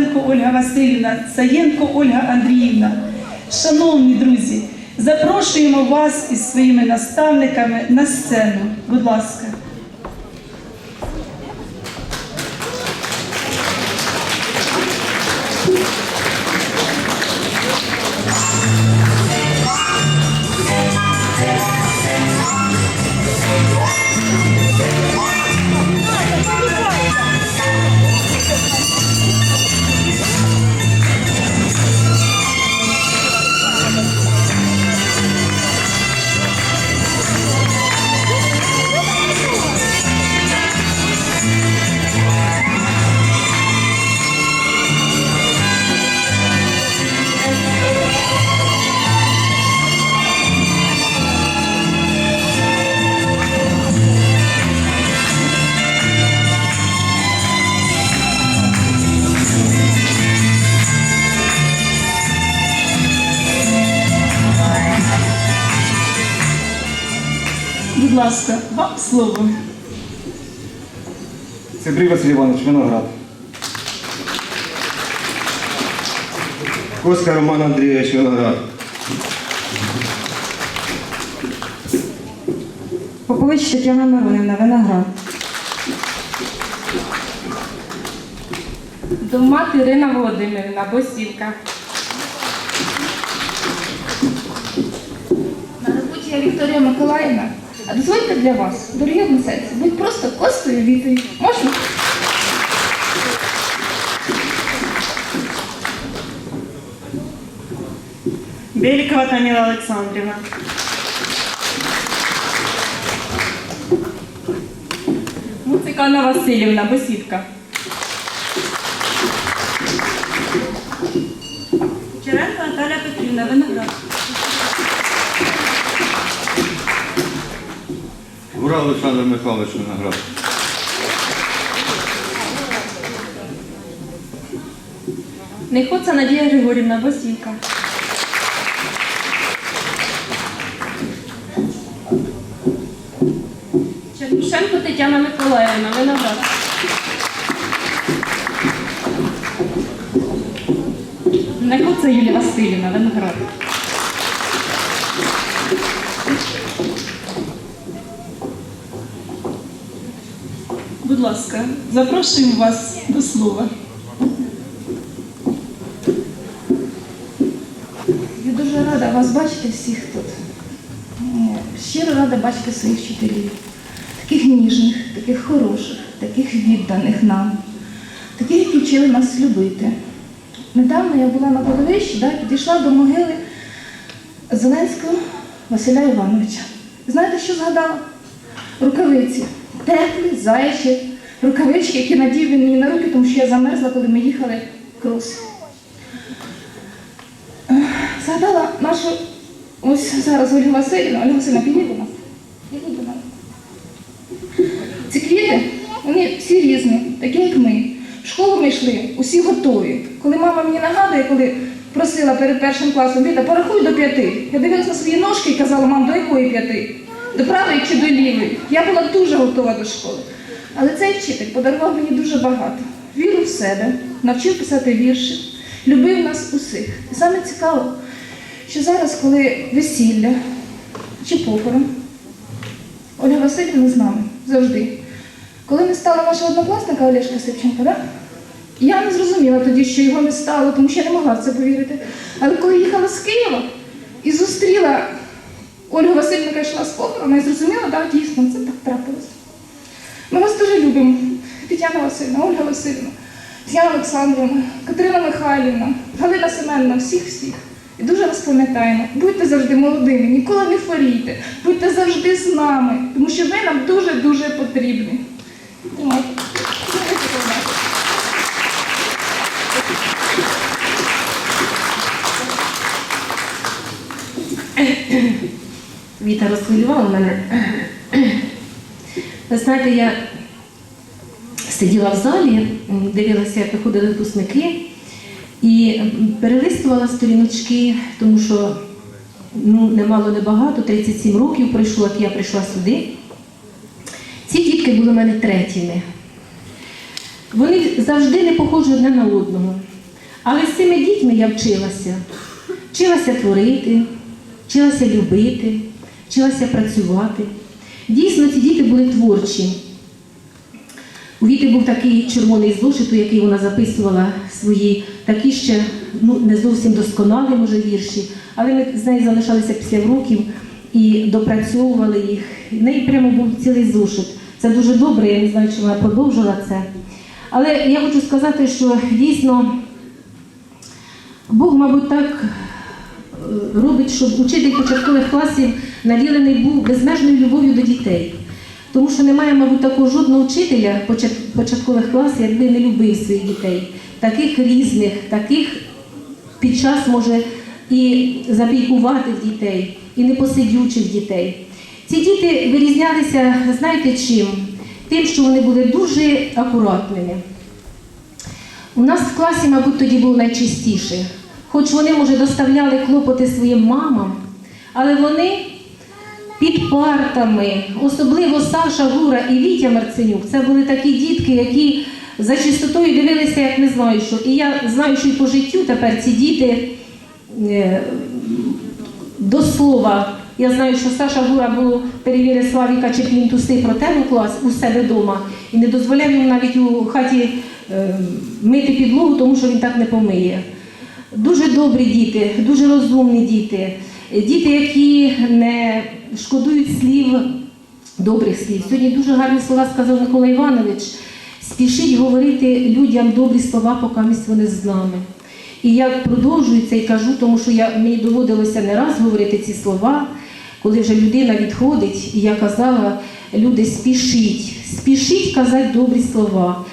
Коваленко Ольга Васильівна, Саєнко Ольга Андріївна. Шановні друзі, запрошуємо вас із своїми наставниками на сцену. Будь ласка. Будь ласка, вам слово. Сидрій Василь Іванович, Виноград. Коска Роман Андрійович Виноград. Попович Тетяна Миронівна, виноград. Домат Ірина Володимирівна, Босівка. На роботі я Вікторія Миколаївна. А дозвольте для вас, дорогі односельці, будь просто костою вітою. Можна? Беликова Тамила Александровна. Муцик Анна Васильівна, Босівка. Черенко Наталя Петрівна, Виноград. Гурал Олександр Михайлович Виноград. Нехоца Надія Григорівна, Босівка. Чернушенко Тетяна Миколаївна, Виноград. Нехоца Юлія Васильівна, Виноград. Будь ласка, запрошуємо вас до слова. Я дуже рада вас бачити всіх тут. Е, Щиро рада бачити своїх вчителів. Таких ніжних, таких хороших, таких відданих нам, таких, які вчили нас любити. Недавно я була на кладовищі, да, підійшла до могили Зеленського Василя Івановича. Знаєте, що згадала? Рукавиці. Теплі, заячі, рукавички, які надів він мені на руки, тому що я замерзла, коли ми їхали крос. Згадала нашу ось зараз Ольгу Васильівну. Ольга Васильівна, підійди до нас. Підійди до нас. Ці квіти, вони всі різні, такі як ми. В школу ми йшли, усі готові. Коли мама мені нагадує, коли просила перед першим класом, Віта, порахуй до п'яти. Я дивилася на свої ножки і казала, мам, до якої п'яти? До правої чи до лівої? Я була дуже готова до школи. Але цей вчитель подарував мені дуже багато. Віру в себе, навчив писати вірші, любив нас усіх. І саме цікаво, що зараз, коли весілля чи похорон, Ольга Васильівна з нами завжди. Коли не стало нашого однокласника Олешка Сипченка, да? я не зрозуміла тоді, що його не стало, тому що я не могла в це повірити. Але коли їхала з Києва і зустріла Ольгу Васильівну, яка йшла з похорону, і зрозуміла, так, дійсно, це так трапилось. Ми вас дуже любимо. Тетяна Васильівна, Ольга Васильівна, Тетяна Олександрівна, Катерина Михайлівна, Галина Семенівна, всіх-всіх. І дуже вас пам'ятаємо. Будьте завжди молодими, ніколи не хворійте, будьте завжди з нами, тому що ви нам дуже-дуже потрібні. Будь ласка. Віта розхвилювала мене. Ви знаєте, я сиділа в залі, дивилася, як виходили випускники, і перелистувала сторіночки, тому що ну, немало небагато, 37 років пройшло, як я прийшла сюди. Ці дітки були в мене третіми. Вони завжди не похожі одне на одного. Але з цими дітьми я вчилася. Вчилася творити, вчилася любити, вчилася працювати. Дійсно, ці діти були творчі. У Віти був такий червоний зошит, у який вона записувала свої такі ще ну, не зовсім досконалі, може, вірші, але ми з нею залишалися після уроків і допрацьовували їх. В неї прямо був цілий зошит. Це дуже добре, я не знаю, чи вона продовжила це. Але я хочу сказати, що дійсно Бог, мабуть, так робить, щоб учитель початкових класів наділений був безмежною любов'ю до дітей. Тому що немає, мабуть, такого жодного вчителя початкових класів, якби не любив своїх дітей. Таких різних, таких під час може і забійкуватих дітей, і непосидючих дітей. Ці діти вирізнялися, знаєте чим? Тим, що вони були дуже акуратними. У нас в класі, мабуть, тоді було найчистіше. Хоч вони, може, доставляли клопоти своїм мамам, але вони під партами, особливо Саша Гура і Вітя Марценюк, це були такі дітки, які за чистотою дивилися, як не знаю що. І я знаю, що і по життю тепер ці діти е, до слова. Я знаю, що Саша Гура було перевірив Славіка чи про тему клас у себе вдома і не дозволяв йому навіть у хаті е, мити підлогу, тому що він так не помиє. Дуже добрі діти, дуже розумні діти, діти, які не шкодують слів, добрих слів. Сьогодні дуже гарні слова сказав Микола Іванович. Спішіть говорити людям добрі слова, поки вони з нами. І я продовжую це і кажу, тому що я, мені доводилося не раз говорити ці слова, коли вже людина відходить, і я казала, люди, спішіть, спішіть казати добрі слова.